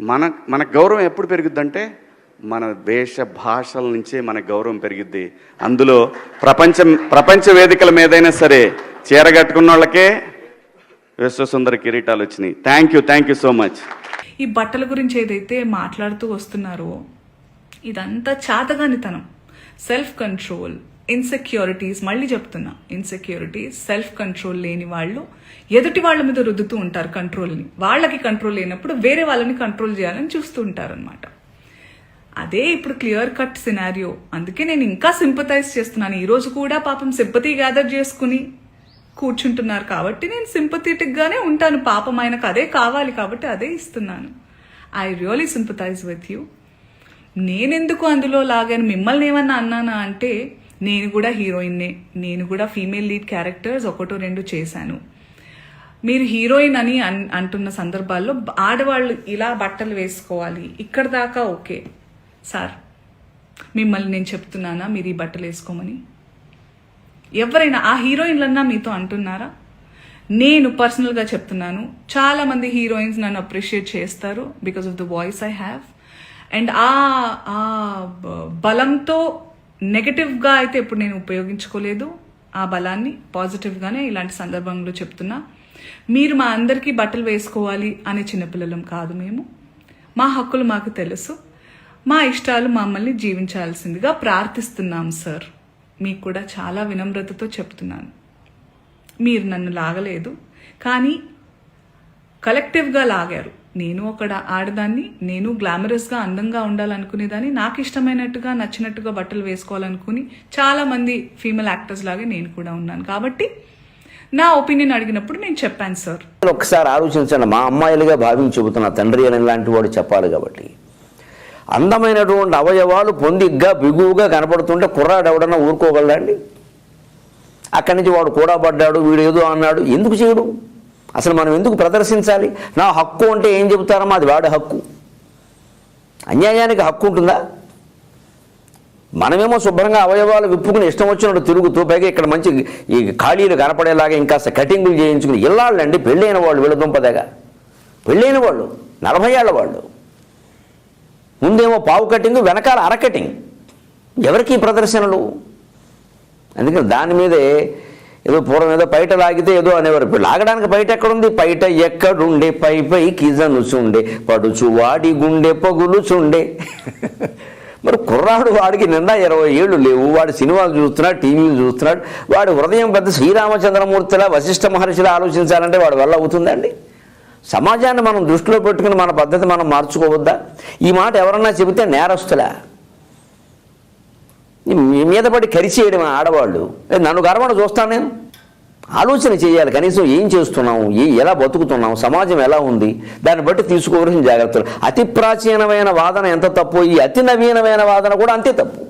మన మన గౌరవం ఎప్పుడు పెరుగుద్దంటే మన వేష భాషల నుంచే మన గౌరవం పెరిగిద్ది. అందులో ప్రపంచం ప్రపంచ వేదికల మీదైనా సరే చీర కట్టుకున్న వాళ్ళకే విశ్వసుందర కిరీటాలు వచ్చినాయి. Thank you thank you so much ఈ బట్టల గురించి ఏదైతే మాట్లాడుతూ వస్తున్నారో ఇదంతా చాతగానితనం. సెల్ఫ్ కంట్రోల్ ఇన్సెక్యూరిటీస్ మళ్ళీ చెప్తున్నా ఇన్సెక్యూరిటీస్ సెల్ఫ్ కంట్రోల్ లేని వాళ్ళు ఎదుటి వాళ్ళ మీద రుద్దుతూ ఉంటారు కంట్రోల్ని వాళ్ళకి కంట్రోల్ లేనప్పుడు వేరే వాళ్ళని కంట్రోల్ చేయాలని చూస్తూ ఉంటారనమాట అదే ఇప్పుడు క్లియర్ కట్ సినారియో అందుకే నేను ఇంకా సింపతైజ్ చేస్తున్నాను. ఈరోజు కూడా పాపం సింపతి గ్యాదర్ చేసుకుని కూర్చుంటున్నారు కాబట్టి నేను సింపథెటిక్గానే ఉంటాను. పాపం ఆయనకు అదే కావాలి కాబట్టి అదే ఇస్తున్నాను. I really sympathize with you నేనెందుకు అందులో లాగాను? మిమ్మల్ని ఏమన్నా అన్నానా అంటే నేను కూడా హీరోయిన్నే నేను కూడా ఫీమేల్ లీడ్ క్యారెక్టర్స్ ఒకటో రెండు చేశాను. మీరు హీరోయిన్ అని అన్- అంటున్న సందర్భాల్లో ఆడవాళ్ళు ఇలా బట్టలు వేసుకోవాలి ఇక్కడ దాకా ఓకే. సార్ మిమ్మల్ని నేను చెప్తున్నానా మీరు ఈ బట్టలు వేసుకోమని? ఎవరైనా ఆ హీరోయిన్లన్నా మీతో అంటున్నారా? నేను పర్సనల్గా చెప్తున్నాను చాలా మంది హీరోయిన్స్ నన్ను అప్రిషియేట్ చేస్తారు because of the voice I have. And uh uh బలంతో నెగటివ్గా అయితే ఇప్పుడు నేను ఉపయోగించుకోలేదు. ఆ బలాన్ని పాజిటివ్గానే ఇలాంటి సందర్భంలో చెప్తున్నా. మీరు మా అందరికీ బట్టలు వేసుకోవాలి అనే చిన్నపిల్లలం కాదు మేము. మా హక్కులు మాకు తెలుసు. మా ఇష్టాలు మమ్మల్ని జీవించాల్సిందిగా ప్రార్థిస్తున్నాం సార్. మీకు కూడా చాలా వినమ్రతతో చెప్తున్నాను. మీరు నన్ను లాగలేదు కానీ కలెక్టివ్గా లాగారు. నేను ఒక ఆడదాన్ని నేను గ్లామరస్గా అందంగా ఉండాలనుకునేదాన్ని నాకు ఇష్టమైనట్టుగా నచ్చినట్టుగా బట్టలు వేసుకోవాలనుకుని చాలా మంది ఫీమేల్ యాక్టర్స్ లాగే నేను కూడా ఉన్నాను. కాబట్టి నా ఒపీనియన్ అడిగినప్పుడు నేను చెప్పాను సార్. ఒకసారి ఆలోచించండి మా అమ్మాయిలుగా భావించి చెబుతున్న తండ్రి అని ఇలాంటి వాడు చెప్పాలి కాబట్టి. అందమైనటువంటి అవయవాలు పొందిగ్గా బిగువుగా కనపడుతుంటే కుర్రాడు ఎవడన్నా ఊరుకోగలడండి అక్కడి నుంచి వాడు కూడా పడ్డాడు వీడు ఏదో అన్నాడు ఎందుకు చేయడు? అసలు మనం ఎందుకు ప్రదర్శించాలి? నా హక్కు అంటే ఏం చెబుతారమ్మా అది వాడి హక్కు. అన్యాయానికి హక్కు ఉంటుందా? మనమేమో శుభ్రంగా అవయవాలు విప్పుకుని ఇష్టం వచ్చినట్టు తిరుగుతూ పైగా ఇక్కడ మంచి ఈ ఖాళీలు కనపడేలాగా ఇంకా కటింగులు చేయించుకుని ఇల్లాళ్ళండి పెళ్ళైన వాళ్ళు వీళ్ళ దుంపదగా పెళ్ళైన వాళ్ళు నలభై ఏళ్ళ వాళ్ళు. ముందేమో పావు కటింగ్ వెనకాల అర కటింగ్. ఎవరికి ప్రదర్శనలు? అందుకని దాని మీదే ఏదో పూర్వం ఏదో పైట లాగితే ఏదో అనేవారు. ఇప్పుడు లాగడానికి బయట ఎక్కడుంది? పైట ఎక్కడుండే? పై పై కిజనుచుండే పడుచు వాడి గుండె పగులుచుండే. మరి కుర్రాడు వాడికి నిండా ఇరవై ఏళ్ళు లేవు. వాడు సినిమాలు చూస్తున్నాడు టీవీలు చూస్తున్నాడు. వాడి హృదయం పెద్ద శ్రీరామచంద్రమూర్తిలా వశిష్ఠ మహర్షిలా ఆలోచించాలంటే వాడు వల్ల అవుతుందండి సమాజాన్ని మనం దృష్టిలో పెట్టుకుని మన పద్ధతి మనం మార్చుకోవద్దా? ఈ మాట ఎవరన్నా చెబితే నేరస్తులా? మీ మీద పడి కరిచేయడం ఆడవాళ్ళు. నన్ను గర్వణ చూస్తాను నేను. ఆలోచన చేయాలి కనీసం ఏం చేస్తున్నాం ఏ ఎలా బతుకుతున్నాం సమాజం ఎలా ఉంది దాన్ని బట్టి తీసుకోవాల్సిన జాగ్రత్తలు. అతి ప్రాచీనమైన వాదన ఎంత తప్పు ఈ అతి నవీనమైన వాదన కూడా అంతే తప్పు.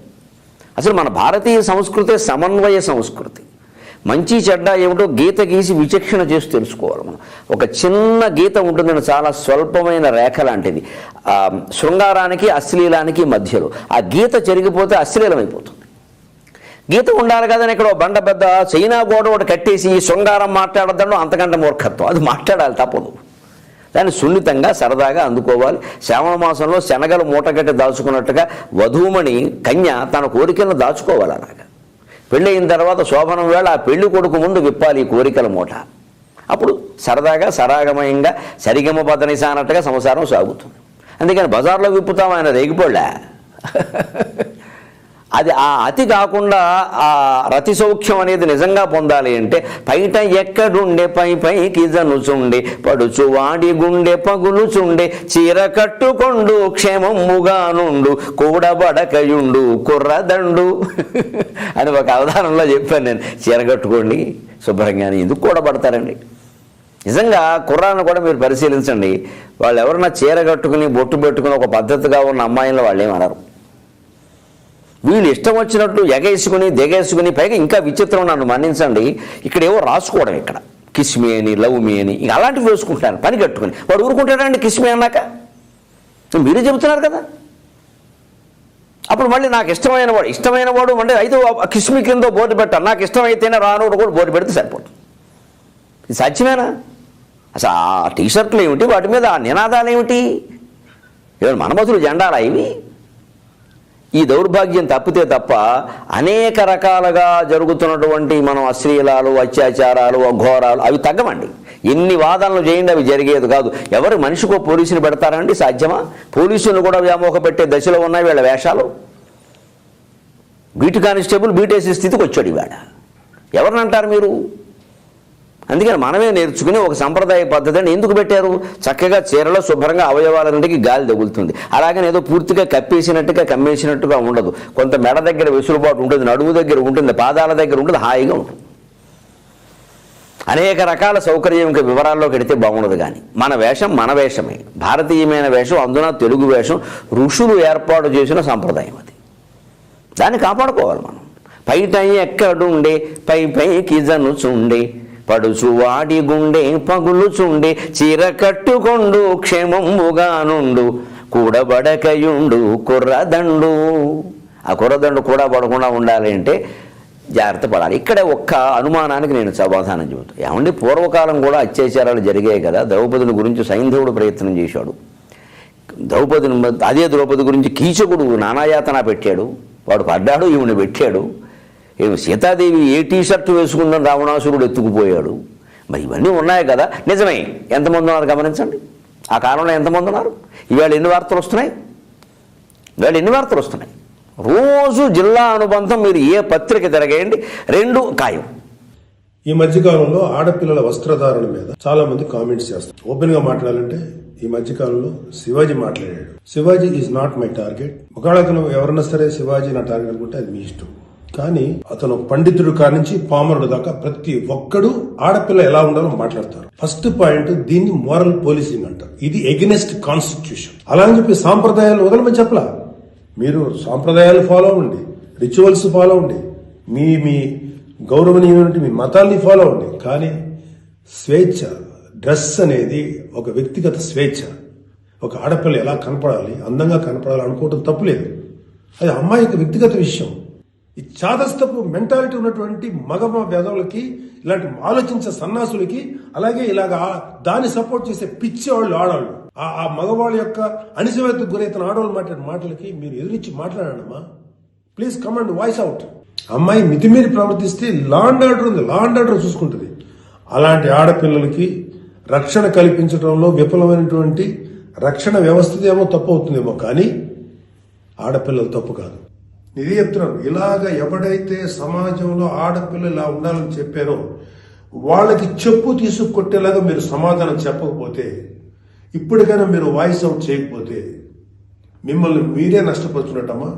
అసలు మన భారతీయ సంస్కృతి సమన్వయ సంస్కృతి. మంచి చెడ్డ ఏమిటో గీత గీసి విచక్షణ చేసి తెలుసుకోవాలి మనం. ఒక చిన్న గీత ఉంటుందని చాలా స్వల్పమైన రేఖ లాంటిది. శృంగారానికి అశ్లీలానికి మధ్యలో. ఆ గీత జరిగిపోతే అశ్లీలం అయిపోతుంది గీత ఉండాలి కదని ఇక్కడ బండ పెద్ద చైనా గోడ ఒకటి కట్టేసి శృంగారం మాట్లాడద్దాం అంతకంటే మూర్ఖత్వం. అది మాట్లాడాలి తప్పదు. దాన్ని సున్నితంగా సరదాగా అందుకోవాలి. శ్రావణ మాసంలో శనగలు మూటగట్టి దాచుకున్నట్టుగా వధూమణి కన్య తన కోరికలను దాచుకోవాలి అలాగా. పెళ్ళయిన తర్వాత శోభనం వేళ ఆ పెళ్ళి కొడుకు ముందు విప్పాలి ఈ కోరికల మూట. అప్పుడు సరదాగా సరాగమయంగా సరిగమ పదనిసా అన్నట్టుగా సంసారం సాగుతుంది. అందుకని బజార్లో విప్పుతాం ఆయన రేగిపోళ్ళా. అది ఆ అతి కాకుండా ఆ రతి సౌఖ్యం అనేది నిజంగా పొందాలి అంటే పైట ఎక్కడుండే పై పైకి జనుచుండే పడుచు వాడి గుండె పగులుచుండే చీర కట్టుకొండు క్షేమముగా నుండు కూడబడకయుండు కుర్రదండు. అని ఒక అవధానంలో చెప్పాను నేను చీర కట్టుకోండి శుభ్రంగా అని. ఎందుకు కూడబడతారండి నిజంగా కుర్రాన్ని కూడా మీరు పరిశీలించండి. వాళ్ళు ఎవరన్నా చీర కట్టుకుని బొట్టు పెట్టుకుని ఒక పద్ధతిగా ఉన్న అమ్మాయిలు వాళ్ళు ఏమనరు వీళ్ళు ఇష్టం వచ్చినట్లు ఎగేసుకుని దిగేసుకుని పైగా ఇంకా విచిత్రం నన్ను మన్నించండి. ఇక్కడ ఏవో రాసుకోవడం ఇక్కడ. కిస్మి అని లవ్ మీ అని ఇంకా అలాంటివి వేసుకుంటాను పని కట్టుకుని. వాడు ఊరుకుంటాడండి కిస్మి అన్నాక? మీరే చెబుతున్నారు కదా? అప్పుడు మళ్ళీ నాకు ఇష్టమైన వాడు ఇష్టమైన వాడు అంటే అయితే కిస్మి కింద బోర్డు పెట్టాను నాకు ఇష్టమైతేనే రానోడు కూడా బోర్డు పెడితే సరిపోతుంది. ఇది సాధ్యమేనా? అసలు ఆ టీషర్ట్లు ఏమిటి? వాటి మీద ఆ నినాదాలు ఏమిటి? ఏమైనా మనమతులు జెండాలా ఇవి? ఈ దౌర్భాగ్యం తప్పితే తప్ప అనేక రకాలుగా జరుగుతున్నటువంటి మనం అశ్లీలాలు అత్యాచారాలు అఘోరాలు అవి తగ్గమండి ఎన్ని వాదనలు చేయండి అవి జరిగేది కాదు. ఎవరు మనిషికో పోలీసుని పెడతారండి? సాధ్యమా? పోలీసులు కూడా వ్యామోహ పెట్టే దశలో ఉన్నాయి వీళ్ళ వేషాలు? బీటు కానిస్టేబుల్ బీటేసే స్థితికి వచ్చాడు ఇవాడ ఎవరిని అంటారు మీరు? అందుకని మనమే నేర్చుకుని ఒక సంప్రదాయ పద్ధతిని ఎందుకు పెట్టారు? చక్కగా చీరలో శుభ్రంగా అవయవాలన్నిటికీ గాలి తగులుతుంది. అలాగని ఏదో పూర్తిగా కప్పేసినట్టుగా కమ్మేసినట్టుగా ఉండదు. కొంత మెడ దగ్గర వెసులుబాటు ఉంటుంది నడుము దగ్గర ఉంటుంది పాదాల దగ్గర ఉంటుంది హాయిగా ఉంటుంది. అనేక రకాల సౌకర్యం ఇంకా వివరాల్లోకి వెడితే బాగుండదు కానీ మన వేషం మన వేషమే. భారతీయమైన వేషం అందున తెలుగు వేషం ఋషులు ఏర్పాటు చేసిన సంప్రదాయం అది. దాన్ని కాపాడుకోవాలి మనం. పై టై ఎక్కడుండే పై పైకి జనుచుండే పడుచు వాడి గుండె పగులుచుండే చీర కట్టుకొండు క్షేమముగా నుండు కూడబడకయుండు కుర్రదండు. ఆ కుర్రదండు కూడా పడకుండా ఉండాలి అంటే జాగ్రత్త పడాలి. ఇక్కడ ఒక్క అనుమానానికి నేను సమాధానం చెబుతాను ఏమండి పూర్వకాలం కూడా అత్యాచారాలు జరిగాయి కదా ద్రౌపదిని గురించి సైంధవుడు ప్రయత్నం చేశాడు. ద్రౌపదిని అదే ద్రౌపది గురించి కీచకుడు నానాయాతన పెట్టాడు. వాడు పడ్డాడు ఈవిని పెట్టాడు. ఏమి సీతాదేవి ఏ టీ షర్ట్ వేసుకుందని రావణాసురుడు ఎత్తుకుపోయాడు. మరి ఇవన్నీ ఉన్నాయి కదా. నిజమే ఎంతమంది ఉన్నారు గమనించండి. ఆ కాలంలో ఎంతమంది ఉన్నారు? ఇవాళ ఎన్ని వార్తలు వస్తున్నాయి? ఇవాళ ఎన్ని వార్తలు వస్తున్నాయి? రోజు జిల్లా అనుబంధం మీరు ఏ పత్రిక తిరగేయండి రెండు ఖాయం. ఈ మధ్యకాలంలో ఆడపిల్లల వస్త్రధారణ మీద చాలా మంది కామెంట్స్ చేస్తారు. ఓపెన్గా మాట్లాడాలంటే ఈ మధ్యకాలంలో శివాజీ మాట్లాడాడు. Shivaji is not my target ఒకవేళ ఎవరన్నా సరే శివాజీ నా టార్గెట్ అనుకుంటే అది మీ ఇష్టం. కానీ అతను పండితుడు కానించి పామరుడు దాకా ప్రతి ఒక్కడు ఆడపిల్ల ఎలా ఉండాలో మాట్లాడతారు. ఫస్ట్ పాయింట్ దీన్ని మోరల్ పోలీసింగ్ అంటారు ఇది ఎగెనెస్ట్ కాన్స్టిట్యూషన్. అలా అని చెప్పి సాంప్రదాయాలు వదలమని చెప్పలా? మీరు సాంప్రదాయాలు ఫాలో అవ్వండి. రిచువల్స్ ఫాలో అవ్వండి. మీ మీ గౌరవనీయమైనటువంటి మీ మతాన్ని ఫాలో అవ్వండి. కానీ స్వేచ్ఛ డ్రెస్ అనేది ఒక వ్యక్తిగత స్వేచ్ఛ. ఒక ఆడపిల్ల ఎలా కనపడాలి అందంగా కనపడాలి అనుకోవటం తప్పులేదు. అది అమ్మాయి యొక్క వ్యక్తిగత విషయం. ఈ చాదస్తపు మెంటాలిటీ ఉన్నటువంటి మగమ వెదవులకి ఇలాంటి ఆలోచించే సన్నాసులకి అలాగే ఇలాగ దాన్ని సపోర్ట్ చేసే పిచ్చి వాళ్ళు ఆడవాళ్ళు. ఆ మగవాళ్ళ యొక్క అణిసివేతకు గురైతున్న ఆడవాళ్ళు మాట్లాడిన మాటలకి మీరు ఎదురించి మాట్లాడమ్మా ప్లీజ్ కమాండ్ వాయిస్ అవుట్ అమ్మాయి మితిమీరి ప్రవర్తిస్తే లాండ్ ఆర్డర్ ఉంది లాండ్ ఆర్డర్ చూసుకుంటుంది. అలాంటి ఆడపిల్లలకి రక్షణ కల్పించడంలో విఫలమైనటువంటి రక్షణ వ్యవస్థదేమో తప్పు అవుతుందేమో కానీ ఆడపిల్లలు తప్పు కాదు. ఇది చెప్తున్నాను ఇలాగ ఎవడైతే సమాజంలో ఆడపిల్ల ఇలా ఉండాలని చెప్పారో వాళ్ళకి చెప్పు తీసుకొట్టేలాగా మీరు సమాధానం చెప్పకపోతే ఇప్పటికైనా మీరు వాయిస్ అవుట్ చేయకపోతే మిమ్మల్ని మీరే నష్టపరుచున్నట్టమ్మా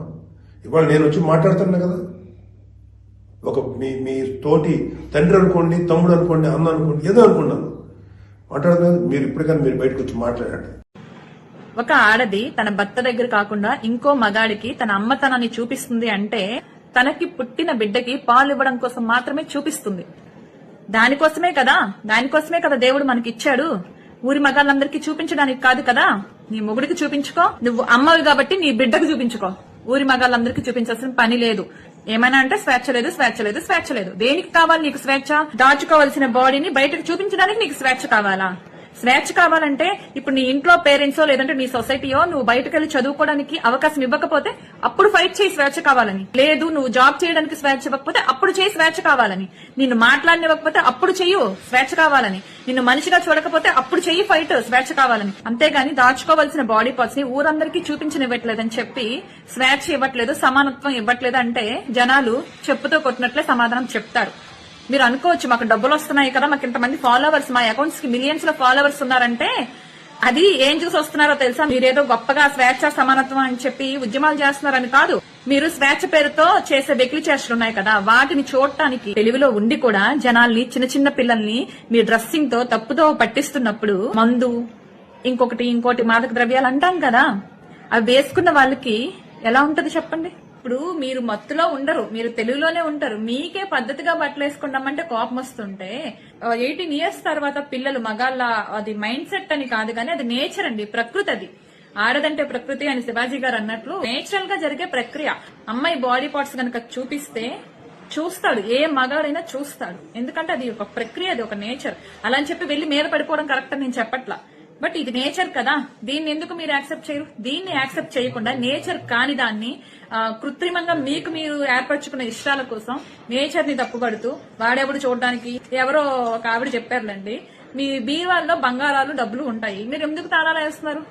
ఇవాళ నేను వచ్చి మాట్లాడుతున్నా కదా. ఒక మీ మీ తోటి తండ్రి అనుకోండి తమ్ముడు అనుకోండి అన్న అనుకోండి ఏదో అనుకున్నాను. మాట్లాడుతున్నా మీరు ఇప్పటికైనా మీరు బయటకు వచ్చి మాట్లాడండి. ఒక ఆడది తన భర్త దగ్గర కాకుండా ఇంకో మగాడికి తన అమ్మతనాన్ని చూపిస్తుంది అంటే తనకి పుట్టిన బిడ్డకి పాలు ఇవ్వడం కోసం మాత్రమే చూపిస్తుంది. దానికోసమే కదా? దానికోసమే కదా దేవుడు మనకి ఇచ్చాడు ఊరి మగాళ్ళందరికీ చూపించడానికి కాదు కదా? నీ మొగుడికి చూపించుకో నువ్వు అమ్మవి కాబట్టి నీ బిడ్డకు చూపించుకో. ఊరి మగాళ్ళందరికీ చూపించాల్సిన పని లేదు. ఏమైనా అంటే స్వేచ్ఛ లేదు స్వేచ్ఛ లేదు స్వేచ్ఛ లేదు. దేనికి కావాలి నీకు స్వేచ్ఛ? దాచుకోవాల్సిన బాడీని బయటకు చూపించడానికి నీకు స్వేచ్ఛ కావాలా? స్వేచ్ఛ కావాలంటే ఇప్పుడు నీ ఇంట్లో పేరెంట్సో లేదంటే నీ సొసైటీయో నువ్వు బయటకు వెళ్ళి చదువుకోవడానికి అవకాశం ఇవ్వకపోతే అప్పుడు ఫైట్ చేయి స్వేచ్ఛ కావాలని. లేదు నువ్వు జాబ్ చేయడానికి స్వేచ్ఛ ఇవ్వకపోతే అప్పుడు చేయి స్వేచ్ఛ కావాలని. నిన్ను మాట్లాడనివ్వకపోతే అప్పుడు చెయ్యు స్వేచ్ఛ కావాలని. నిన్ను మనిషిగా చూడకపోతే అప్పుడు చెయ్యి ఫైట్ స్వేచ్ఛ కావాలని. అంతేగాని దాచుకోవాల్సిన బాడీ పార్ట్స్ని ఊరందరికీ చూపించనివ్వట్లేదని చెప్పి స్వేచ్ఛ ఇవ్వట్లేదు సమానత్వం ఇవ్వట్లేదు అంటే జనాలు చెప్పుతో కొట్టినట్లే సమాధానం చెప్తారు. మీరు అనుకోవచ్చు మాకు డబ్బులు వస్తున్నాయి కదా మాకు ఇంతమంది ఫాలోవర్స్ మా అకౌంట్స్కి మిలియన్స్లో ఫాలోవర్స్ ఉన్నారంటే అది ఏం చూసి వస్తున్నారో తెలుసా? మీరేదో గొప్పగా స్వేచ్ఛ సమానత్వం అని చెప్పి ఉద్యమాలు చేస్తున్నారని కాదు. మీరు స్వేచ్ఛ పేరుతో చేసే వెకిలి చేష్టలు ఉన్నాయి కదా. వాటిని చూడటానికి తెలివిలో ఉండి కూడా జనాల్ని చిన్న చిన్న పిల్లల్ని మీ డ్రెస్సింగ్తో తప్పుతో పట్టిస్తున్నప్పుడు మందు ఇంకొకటి ఇంకోటి మాదక ద్రవ్యాలు అంటాం కదా. అవి వేసుకున్న వాళ్ళకి ఎలా ఉంటది చెప్పండి? ఇప్పుడు మీరు మత్తులో ఉండరు మీరు తెలుగులోనే ఉంటారు. మీకే పద్ధతిగా బట్టలు వేసుకున్నామంటే కోపం వస్తుంటే ఎయిటీన్ ఇయర్స్ తర్వాత పిల్లలు మగాళ్ళ అది మైండ్ సెట్ అని కాదు కానీ అది నేచర్ అండి ప్రకృతి అది. ఆడదంటే ప్రకృతి అని శివాజీ గారు అన్నట్లు నేచురల్గా జరిగే ప్రక్రియ. అమ్మాయి బాడీ పార్ట్స్ కనుక చూపిస్తే చూస్తాడు. ఏ మగాడైనా చూస్తాడు. ఎందుకంటే అది ఒక ప్రక్రియ అది ఒక నేచర్. అలా అని చెప్పి వెళ్ళి మీద పడిపోవడం కరెక్ట్ అని నేను చెప్పట్లా. బట్ ఇది నేచర్ కదా. దీన్ని ఎందుకు మీరు యాక్సెప్ట్ చేయరు? దీన్ని యాక్సెప్ట్ చేయకుండా నేచర్ కాని దాన్ని కృత్రిమంగా మీకు మీరు ఏర్పరచుకున్న ఇష్టాల కోసం నేచర్ని తప్పుపడుతూ వాడేప్పుడు చూడడానికి ఎవరో ఒక ఆవిడ చెప్పారులేండి. మీ బీరువాల్లో బంగారాలు డబ్బులు ఉంటాయి. మీరు ఎందుకు తాళాలు వేస్తున్నారు?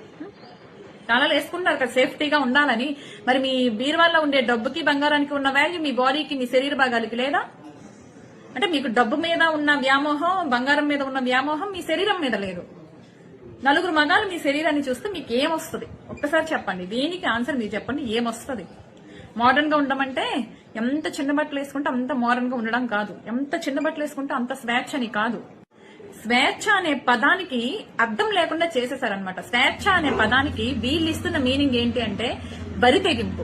తాళాలు వేసుకుంటారు కదా సేఫ్టీగా ఉండాలని. మరి మీ బీరువాల్లో ఉండే డబ్బుకి బంగారానికి ఉన్న వాల్యూ మీ బాడీకి మీ శరీర భాగాలకి లేదా? అంటే మీకు డబ్బు మీద ఉన్న వ్యామోహం బంగారం మీద ఉన్న వ్యామోహం మీ శరీరం మీద లేదు. నలుగురు మగాలు మీ శరీరాన్ని చూస్తే మీకు ఏమొస్తుంది? ఒక్కసారి చెప్పండి. దీనికి ఆన్సర్ మీరు చెప్పండి. ఏమొస్తుంది? మోడర్న్గా ఉండమంటే ఎంత చిన్న బట్టలు వేసుకుంటే అంత మోడర్న్గా ఉండడం కాదు. ఎంత చిన్న బట్టలు వేసుకుంటే అంత స్వేచ్ఛ అని కాదు. స్వేచ్ఛ అనే పదానికి అర్థం లేకుండా చేసేసారనమాట స్వేచ్ఛ అనే పదానికి వీళ్ళు ఇస్తున్న మీనింగ్ ఏంటి అంటే బరి తెగింపు.